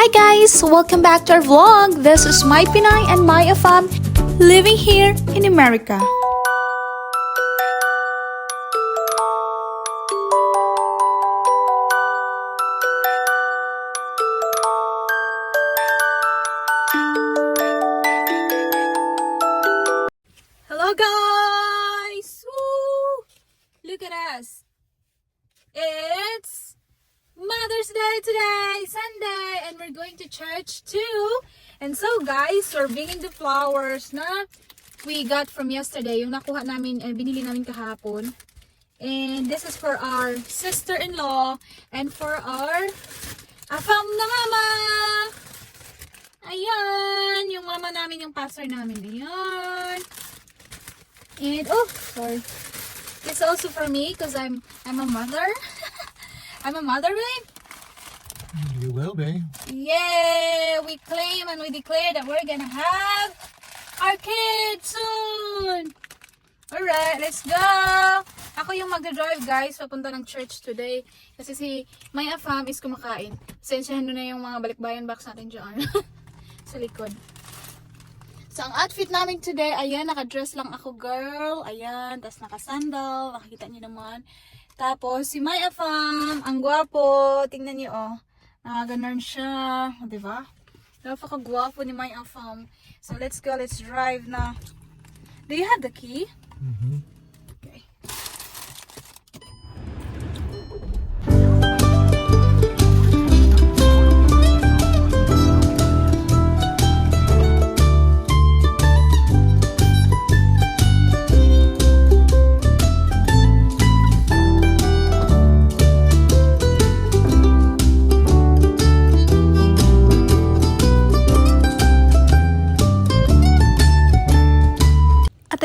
Hi guys! Welcome back to our vlog! This is my Pinay and my Afam living here in America. Going to church too. And so guys, we're bringing the flowers na we got from yesterday. Yung nakuha namin, eh, binili namin kahapon. And this is for our sister-in-law and for our afam na mama. Ayan, yung mama namin, yung pastor namin. Ayan. And, oh, sorry. It's also for me because I'm I'm a mother. I'm a mother, babe. You will be. Yeah, we claim and we declare that we're gonna have our kids soon. Alright, let's go! Ako yung mag-drive guys, papunta ng church today. Kasi si Maya Fam is kumakain. Sensyahan na yung mga balikbayan box natin dyan. sa likod. So, ang outfit namin today, ayan, naka-dress lang ako, girl. Ayan, tas naka-sandal. Nakikita niyo naman. Tapos, si Maya Fam, ang gwapo. Tingnan niyo, oh. Nakaganon siya. O, Diba? Napaka-gwapo ni Maya Fam. So, let's go. Let's drive na. Do you have the key? Mm-hmm.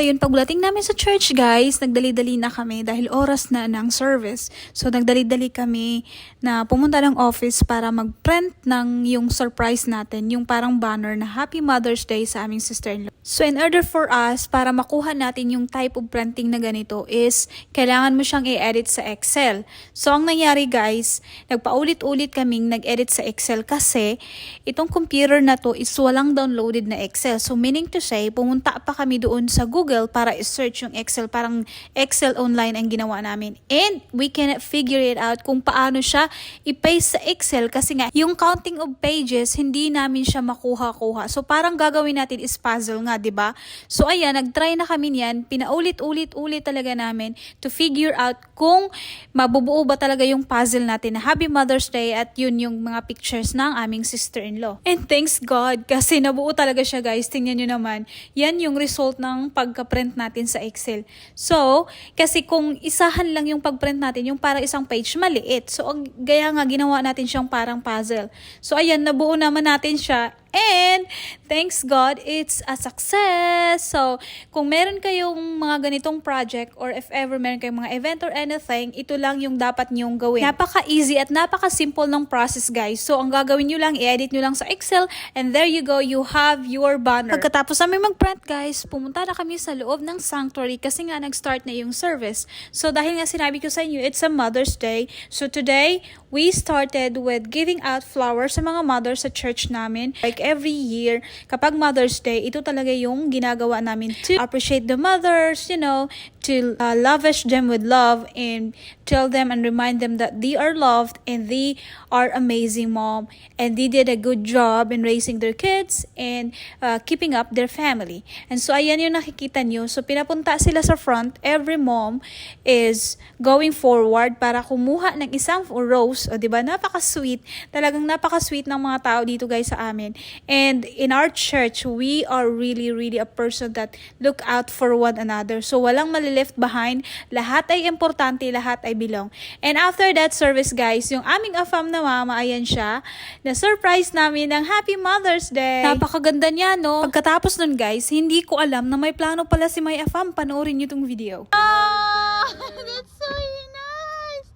At ayun, pagdating namin sa church guys, nagdali-dali na kami dahil oras na ng service. So nagdali-dali kami na pumunta ng office para mag-print ng yung surprise natin, yung parang banner na Happy Mother's Day sa aming sister-in-law. So in order for us, para makuha natin yung type of printing na ganito is, kailangan mo siyang i-edit sa Excel. So ang nangyari guys, nagpaulit-ulit kaming nag-edit sa Excel kasi itong computer na to is walang downloaded na Excel. So meaning to say, pumunta pa kami doon sa Google para i-search yung Excel. Parang Excel online ang ginawa namin. And we cannot figure it out kung paano siya i-paste sa Excel kasi nga yung counting of pages, hindi namin siya makuha-kuha. So parang gagawin natin is puzzle nga, 'di ba? So ayan, nag-try na kami niyan. Pinaulit-ulit-ulit talaga namin to figure out kung mabubuo ba talaga yung puzzle natin na Happy Mother's Day at yun yung mga pictures ng aming sister-in-law. And thanks God kasi nabuo talaga siya guys. Tingnan nyo naman. Yan yung result ng pagka-print natin sa Excel. So, kasi kung isahan lang yung pag-print natin, yung parang isang page, maliit. So, gaya nga ginawa natin siyang parang puzzle. So, ayan, nabuo naman natin siya And thanks God, it's a success. So, kung meron kayong mga ganitong project or if ever meron kayong mga event or anything, ito lang yung dapat nyong gawin. Napaka-easy at napaka-simple ng process, guys. So, ang gagawin nyo lang, i-edit nyo lang sa Excel and there you go, you have your banner. Pagkatapos namin mag-print, guys, pumunta na kami sa loob ng sanctuary kasi nga nag-start na yung service. So, dahil nga sinabi ko sa inyo, it's a Mother's Day. So, today, we started with giving out flowers sa mga mothers sa church namin. Like every year, kapag Mother's Day, ito talaga yung ginagawa namin to appreciate the mothers, you know, to uh, lavish them with love and tell them and remind them that they are loved and they are amazing mom and they did a good job in raising their kids and uh, keeping up their family. And so ayan yung nakikita nyo. So pinapunta sila sa front. Every mom is going forward para kumuha ng isang rose. O di ba Napaka-sweet. Talagang napaka-sweet ng mga tao dito guys sa amin. And in our church, we are really, really a person that look out for one another. So walang mali-left behind. Lahat ay importante, lahat ay belong. And after that service guys, yung aming afam na mama, ayan siya, na surprise namin ng Happy Mother's Day. Napakaganda niya, no? Pagkatapos nun guys, hindi ko alam na may plano pala si May Afam. Panoorin niyo tong video. Oh, that's so nice.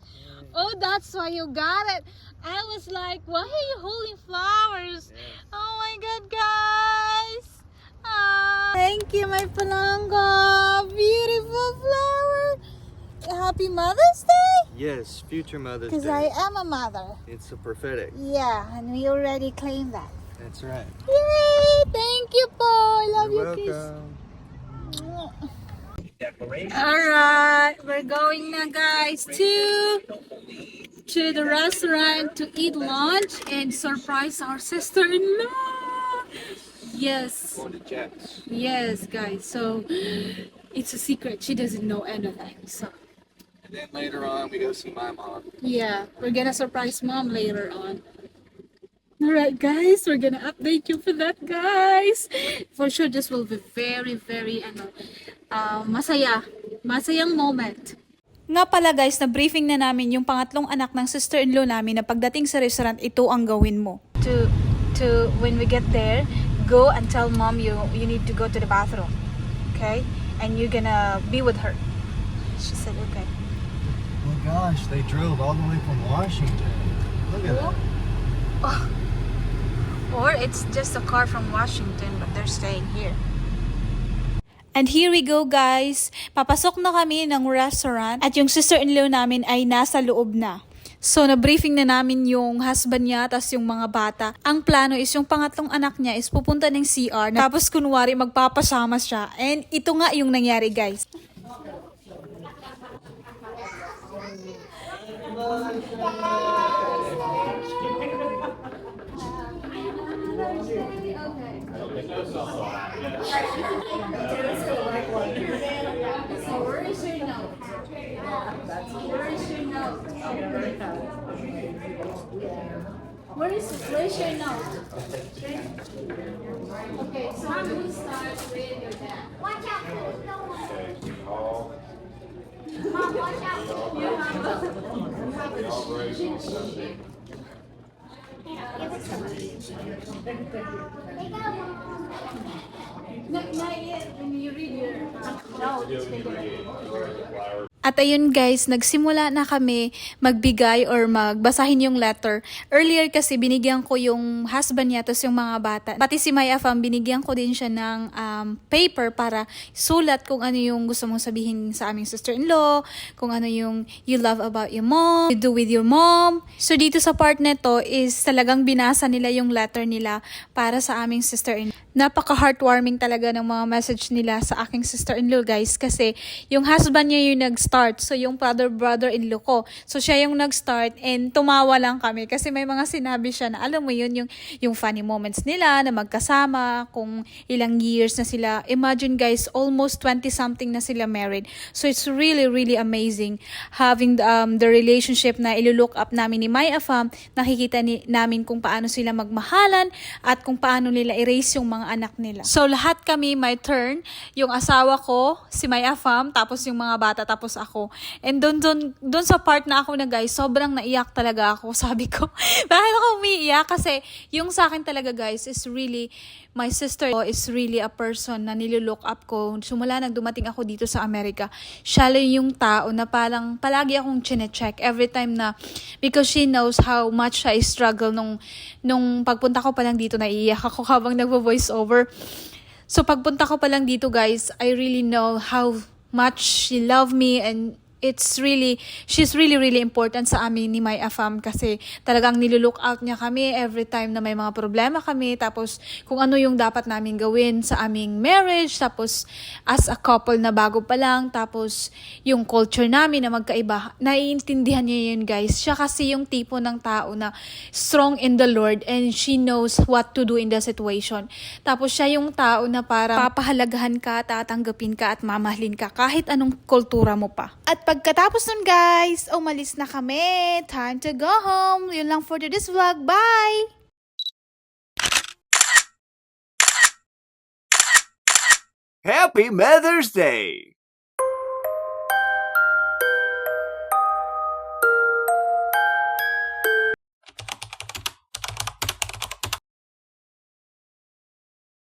Oh, that's why you got it. I was like, why are you holding flowers? Oh my God, guys. Thank you, my palangga. Beautiful flower. Happy Mother's Day. Yes, future Mother's Day. Because I am a mother. It's a prophetic. Yeah, and we already claimed that. That's right. Yay! Thank you, Paul. I love You're you, kiss. welcome. Alright, we're going now, guys to to the restaurant to eat lunch and surprise our sister-in-law. Yes. Yes, guys. So it's a secret. She doesn't know anything. So And then later on, we go see my mom. yeah, we're gonna surprise mom later on. Alright guys, we're gonna update you for that guys. For sure this will be very very ano, uh, masaya. Masayang moment. Nga pala guys, na briefing na namin yung pangatlong anak ng sister-in-law namin na pagdating sa restaurant, ito ang gawin mo. To to when we get there, go and tell mom you you need to go to the bathroom. Okay? And you're gonna be with her. She said okay. Oh gosh, they drove all the way from Washington. Look at that. Or it's just a car from Washington but they're staying here. And here we go guys. Papasok na kami ng restaurant at yung sister-in-law namin ay nasa loob na. So, na-briefing na namin yung husband niya, tas yung mga bata. Ang plano is yung pangatlong anak niya is pupunta ng CR, tapos kunwari magpapasama siya. And ito nga yung nangyari guys. Where is it? Where's your note? Okay, so we start with your dad. Watch out, please. Don't worry. Mom, watch out. Give it to me. They got one. Not, not yet. When you read your notes, At ayun guys, nagsimula na kami magbigay or magbasahin yung letter. Earlier kasi binigyan ko yung husband niya tapos yung mga bata. Pati si Maya Fam, binigyan ko din siya ng um, paper para sulat kung ano yung gusto mong sabihin sa aming sister-in-law, kung ano yung you love about your mom, you do with your mom. So dito sa part neto is talagang binasa nila yung letter nila para sa aming sister-in-law. Napaka-heartwarming talaga ng mga message nila sa aking sister-in-law guys kasi yung husband niya yung nag-start. So yung brother-brother-in-law ko. So siya yung nag-start and tumawa lang kami kasi may mga sinabi siya na alam mo yun yung, yung funny moments nila na magkasama, kung ilang years na sila. Imagine guys, almost 20 something na sila married. So it's really, really amazing having um, the relationship na ilo-look up namin ni Maya Fam. Nakikita ni, namin kung paano sila magmahalan at kung paano nila erase yung mga anak nila. So lahat kami may turn. Yung asawa ko, si Maya Fam, tapos yung mga bata, tapos ako. And doon, doon, doon sa part na ako na guys, sobrang naiyak talaga ako. Sabi ko, bakit ako umiiyak? Kasi yung sa akin talaga guys is really, my sister is really a person na nililook up ko. Sumula nang dumating ako dito sa Amerika, siya lang yung tao na parang palagi akong chine-check every time na because she knows how much I struggle nung, nung pagpunta ko pa lang dito, naiiyak ako habang nagvo-voice over. So pagpunta ko pa lang dito guys, I really know how much she love me and it's really, she's really, really important sa amin ni May Afam kasi talagang nilulook out niya kami every time na may mga problema kami. Tapos kung ano yung dapat namin gawin sa aming marriage. Tapos as a couple na bago pa lang. Tapos yung culture namin na magkaiba. Naiintindihan niya yun guys. Siya kasi yung tipo ng tao na strong in the Lord and she knows what to do in the situation. Tapos siya yung tao na para papahalagahan ka, tatanggapin ka at mamahalin ka kahit anong kultura mo pa. At pagkatapos nun guys, umalis na kami. Time to go home. Yun lang for today's vlog. Bye! Happy Mother's Day!